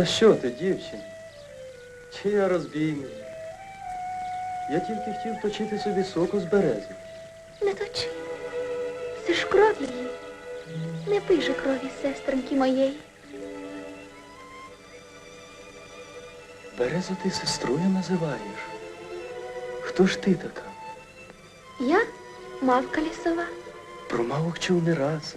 Та що ти, дівчино? Чи я розбійник? Я тільки хотів точити собі соку з берези. Не точи. Це ж кров її. Не пий же крові, сестринки моєї. Березу ти сестрою називаєш. Хто ж ти така? Я мавка лісова. Про мавок чув не раз.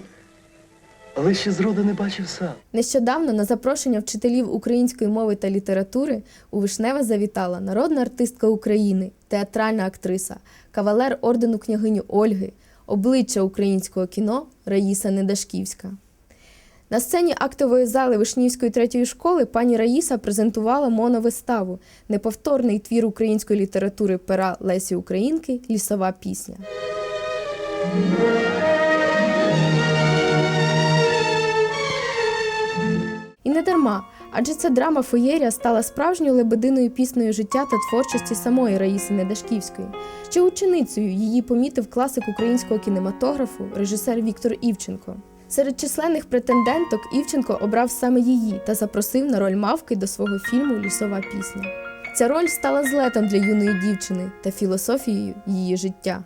Але ще зроду не бачив сам. Нещодавно на запрошення вчителів української мови та літератури у Вишневе завітала народна артистка України, театральна актриса, кавалер ордену княгині Ольги, обличчя українського кіно Раїса Недашківська. На сцені актової зали Вишнівської третьої школи пані Раїса презентувала моновиставу неповторний твір української літератури пера Лесі Українки Лісова пісня. Дарма, адже ця драма Феєрія стала справжньою лебединою піснею життя та творчості самої Раїси Недашківської. Ще ученицею її помітив класик українського кінематографу, режисер Віктор Івченко. Серед численних претенденток Івченко обрав саме її та запросив на роль мавки до свого фільму Лісова пісня. Ця роль стала злетом для юної дівчини та філософією її життя.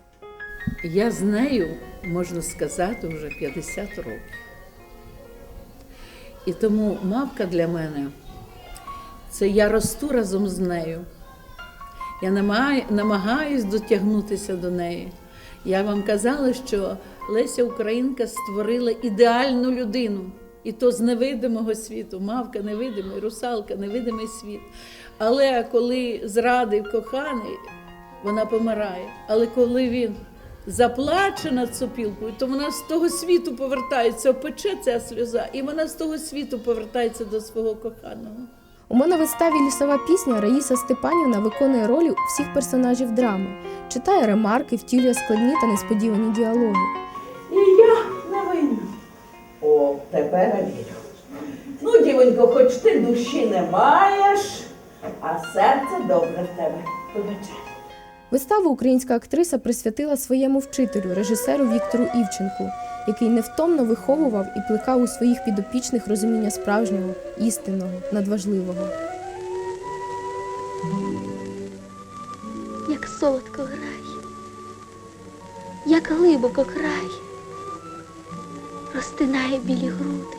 Я з нею, можна сказати, вже 50 років. І тому мавка для мене це я росту разом з нею. Я намагаюсь дотягнутися до неї. Я вам казала, що Леся Українка створила ідеальну людину. І то з невидимого світу, мавка невидимий, русалка, невидимий світ. Але коли зрадив коханий, вона помирає. Але коли він заплаче над сопілкою, то вона з того світу повертається, опече ця сльоза, і вона з того світу повертається до свого коханого. У моновиставі Лісова пісня Раїса Степанівна виконує ролі всіх персонажів драми, читає ремарки, втілює складні та несподівані діалоги. І я не винна. О, тепер вірю. Ну, дівонько, хоч ти душі не маєш, а серце добре в тебе. Вибачай. Виставу українська актриса присвятила своєму вчителю, режисеру Віктору Івченку, який невтомно виховував і плекав у своїх підопічних розуміння справжнього, істинного, надважливого. Як солодко грає, як глибоко край, розтинає білі груди,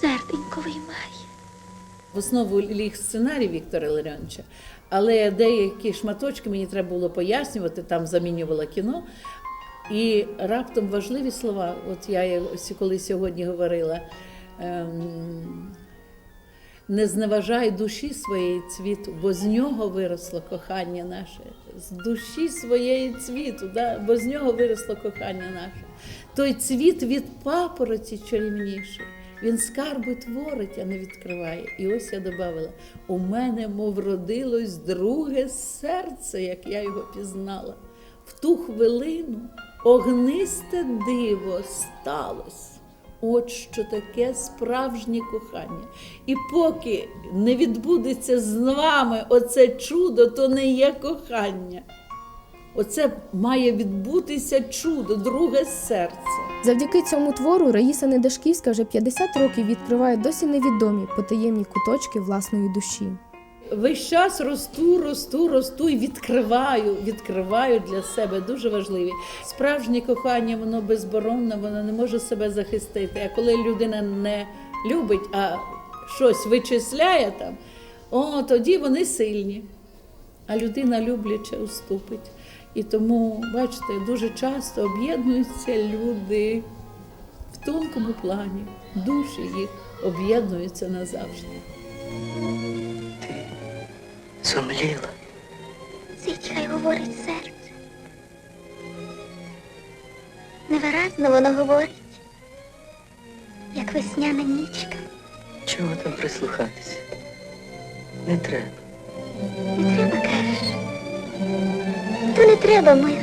серденько виймає. В основу ліг сценарій Віктора Ларіоновича, але деякі шматочки мені треба було пояснювати, там замінювала кіно. І раптом важливі слова, от я коли сьогодні говорила, ем, не зневажай душі своєї цвіту, бо з нього виросло кохання наше, з душі своєї цвіту, да? бо з нього виросло кохання наше. Той цвіт від папороті чарівніший. Він скарби творить, а не відкриває. І ось я додавала: у мене, мов родилось друге серце, як я його пізнала. В ту хвилину огнисте диво сталося. От що таке справжнє кохання. І поки не відбудеться з вами оце чудо, то не є кохання. Оце має відбутися чудо, друге серце. Завдяки цьому твору Раїса Недашківська вже 50 років відкриває досі невідомі потаємні куточки власної душі. Весь час росту, росту, росту і відкриваю, відкриваю для себе дуже важливі. Справжнє кохання, воно безборонне, воно не може себе захистити. А коли людина не любить, а щось вичисляє там, о, тоді вони сильні. А людина любляче уступить. І тому, бачите, дуже часто об'єднуються люди в тонкому плані. Душі їх об'єднуються назавжди. Зомліла. Сич, хай говорить серце. Невиразно воно говорить, як весняна нічка. Чого там прислухатися? Не треба. Не треба, кажеш. То не треба, моя.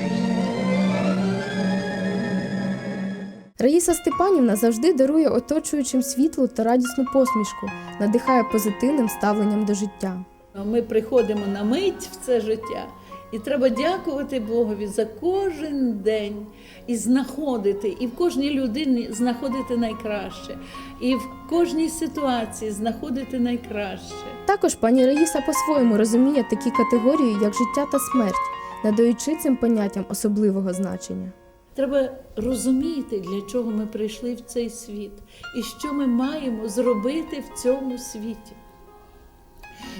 Раїса Степанівна завжди дарує оточуючим світло та радісну посмішку, надихає позитивним ставленням до життя. Ми приходимо на мить в це життя, І треба дякувати Богові за кожен день і знаходити, і в кожній людині знаходити найкраще, і в кожній ситуації знаходити найкраще. Також пані Раїса по-своєму розуміє такі категорії, як життя та смерть, надаючи цим поняттям особливого значення. Треба розуміти, для чого ми прийшли в цей світ і що ми маємо зробити в цьому світі.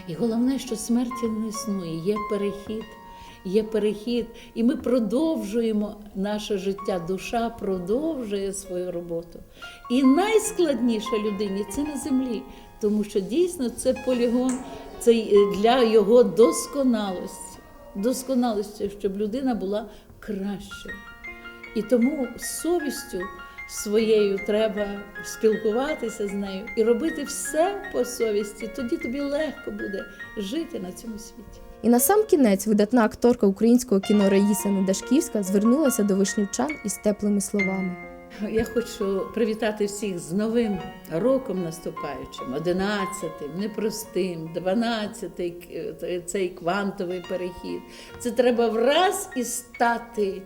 І головне, що смерті не існує, є перехід. Є перехід, і ми продовжуємо наше життя. Душа продовжує свою роботу. І найскладніше людині це на землі, тому що дійсно це полігон це для його досконалості, досконалості, щоб людина була кращою. І тому з совістю своєю треба спілкуватися з нею і робити все по совісті. Тоді тобі легко буде жити на цьому світі. І на сам кінець видатна акторка українського кіно Раїса Недашківська звернулася до вишнівчан із теплими словами. Я хочу привітати всіх з новим роком наступаючим, одинадцятим, непростим, дванадцятий к- цей квантовий перехід. Це треба враз і стати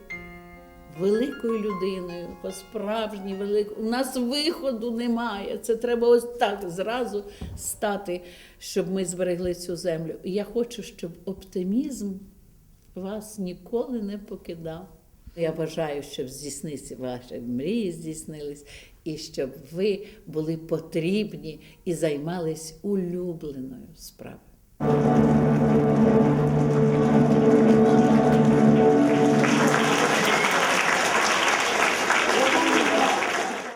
великою людиною, по справжній великою. У нас виходу немає. Це треба ось так зразу стати, щоб ми зберегли цю землю. І я хочу, щоб оптимізм вас ніколи не покидав. Я бажаю, щоб здійснилися ваші мрії, здійснились, і щоб ви були потрібні і займались улюбленою справою.